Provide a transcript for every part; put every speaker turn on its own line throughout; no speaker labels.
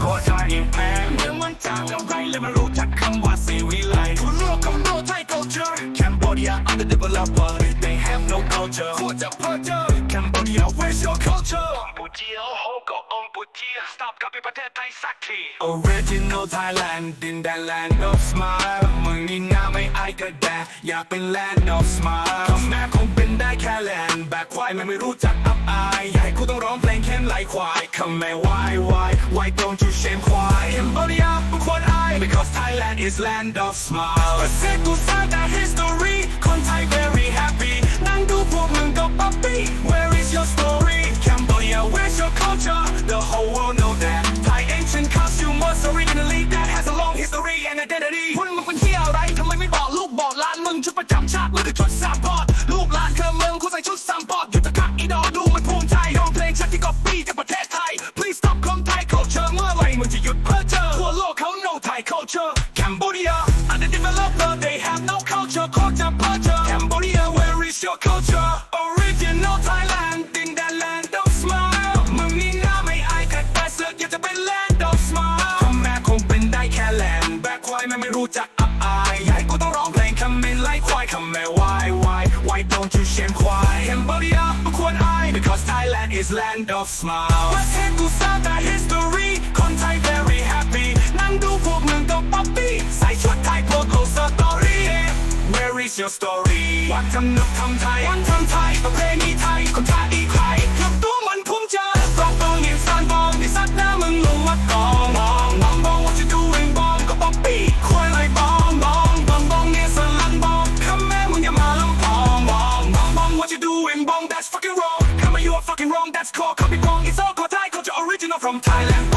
โคตรใจแม่เมืองมันจางแล้วไรเลยไม่รู้จักคำว่าสีวิไลทั่วโลกของโลกไทย culture Cambodia underdeveloper they have no culture โคตรจะเพ้อเจ้อ Cambodia where's your culture ปูเจียวโฮก็องปูเจีย stop กลับไปประเทศไทยสักที Original Thailand ดินแดน land of smile เมืองนี้น่าไม่อายก็แดอยากเป็น land of smile คำแม่คงเป็นได้แค่ land แบกควายไม่รู้จักอับอายอยากให้กูต้องร้อง เพลงเข้มไหลควายคำแม่ why why why don't you shame ควาย Cambodia บุคคลอาย because Thailand is land of smile ประเทศกูสร้างแต่ history คนไทย very happy นั่งดูพวกมึงก็ป๊อปปี้ where is your story Cambodia where's your culture the whole world know that Thai ancient costume was originally that has a long history and identity พวกมึงเป็นที่อะไรทำไมไม่บอกลูกบอกหลานมึงชุดประจำชาติมึงคือชุดสามปอด Thai culture Cambodia underdeveloped they have no culture โคตรจะเพ้อเจ้อ Cambodia where is your culture original Thailand ดินแดน land of smile มึงนี่น่าไม่อายใครแต่เสือกอยากจะเป็น land of smile พ่อแม่คงเป็นได้แค่แลนแบกควายแม่ไม่รู้จักอับอายอยากให้กูต้องร้องเพลงคำเมนไล่ควายคำแม่ why why why don't you shame ควาย Cambodia ไม่ควรอาย because Thailand is land of smile ประเทศกูสร้างแต่ history คนไทย very happy นั่ง ดูพวกมึงก็ป๊อปปี้ใส่ชุดไทยโพสโลสตอรี่ Where is your story วัฒนธรรมไทยวัฒนธรรมไทยประเพณีไทยคนไทยอีกใครทุกตัวมันภูมิใจกองบองยิงซานบองที่ซัดหน้ามึงลงมากองมองมองบอง what you doing บองก็ป๊อปปี้ควายไรบองบองบองบองเนี่ยสลันบองคำแม่มึงอย่ามาลำพองบองบองบอง what you doing บอง that's fucking wrong คำว่า you are fucking wrong that's called copy wrong it's all called Thai culture original from Thailand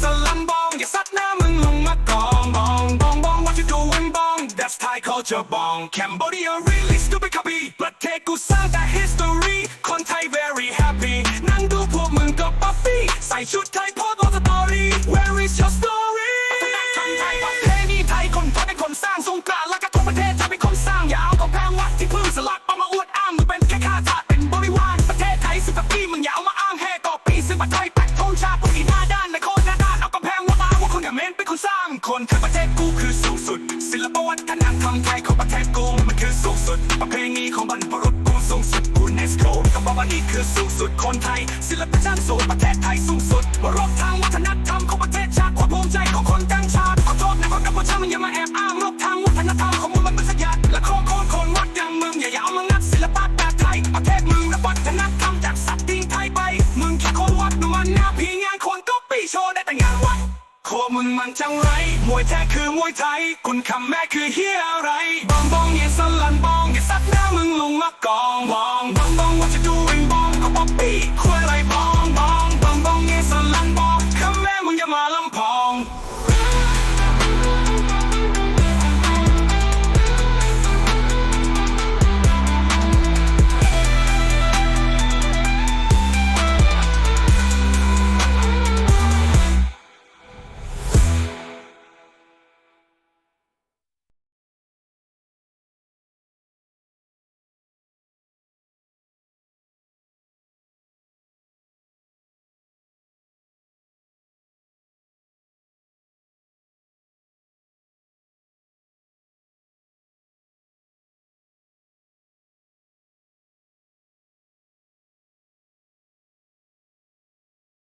สลันบองอย่าซัดหน้ามึงลงมากองบองบองบอง what you doing บอง that's Thai culture บอง Cambodia really stupid copy ประเทศกูสร้างแต่ history คนไทย very happy นั่งดูพวกมึงก็ป๊อปปี้ใส่ชุดไทย ฒนไทยของประเทศกูมันคือสูงสุด ประเพณีของบรรพบุรุษกูสูงสุดกูเนสโกก็บอกว่านี่คือสูงสุดคนไทย ศิลปะชั้นสูงประเทศไทยสูงสุดมรดกทางวัฒนธรรมของประเทศชาติความภูมิใจของคนตั้งชาติขอโทษนะคนกัมพูชามันอย่ามาแอบอ้าง วัดโคมึงมันจังไร มวยแท้คือมวยไทย คุณคำแม่คือเฮียอะไรบอมบ